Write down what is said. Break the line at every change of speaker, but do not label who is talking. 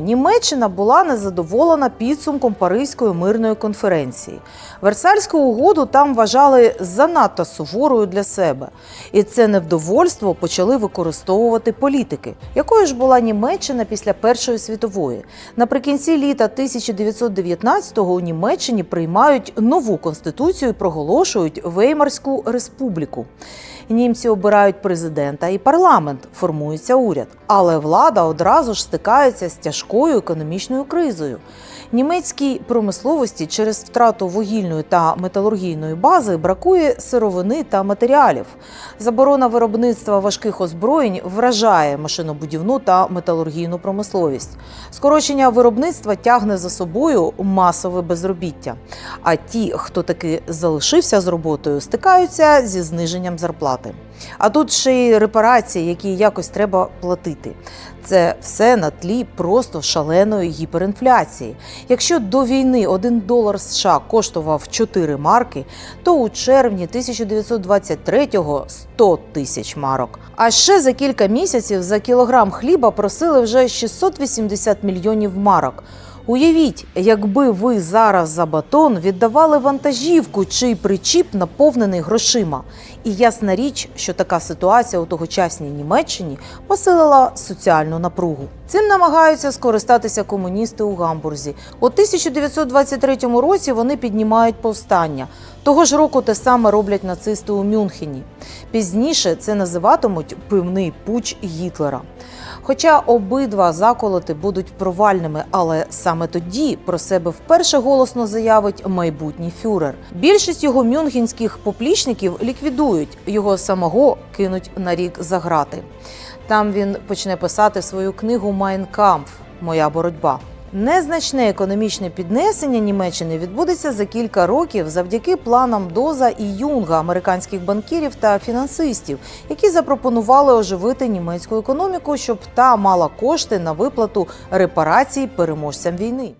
Німеччина була незадоволена підсумком Паризької мирної конференції. Версальську угоду там вважали занадто суворою для себе, і це невдовольство почали використовувати політики. Якою ж була Німеччина після Першої світової? Наприкінці літа 1919-го у Німеччині приймають нову конституцію і проголошують Веймарську республіку. Німці обирають президента і парламент, формується уряд. Але влада одразу ж стикається з тяжкою економічною кризою. Німецькій промисловості через втрату вугільної та металургійної бази бракує сировини та матеріалів. Заборона виробництва важких озброєнь вражає машинобудівну та металургійну промисловість. Скорочення виробництва тягне за собою масове безробіття. А ті, хто таки залишився з роботою, стикаються зі зниженням зарплати. А тут ще й репарації, які якось треба платити. Це все на тлі просто шаленої гіперінфляції. Якщо до війни 1 долар США коштував 4 марки, то у червні 1923-го 100 тисяч марок. А ще за кілька місяців за кілограм хліба просили вже 680 мільйонів марок. Уявіть, якби ви зараз за батон віддавали вантажівку, чий причіп наповнений грошима. І ясна річ, що така ситуація у тогочасній Німеччині посилила соціальну напругу. Цим намагаються скористатися комуністи у Гамбурзі. У 1923 році вони піднімають повстання. Того ж року те саме роблять нацисти у Мюнхені. Пізніше це називатимуть пивний пуч Гітлера. Хоча обидва заколоти будуть провальними, але саме тоді про себе вперше голосно заявить майбутній фюрер. Більшість його мюнхенських поплічників ліквідують, його самого кинуть на рік за грати. Там він почне писати свою книгу Майнкамф Моя боротьба. Незначне економічне піднесення Німеччини відбудеться за кілька років завдяки планам Доза і Юнга, американських банкірів та фінансистів, які запропонували оживити німецьку економіку, щоб та мала кошти на виплату репарацій переможцям війни.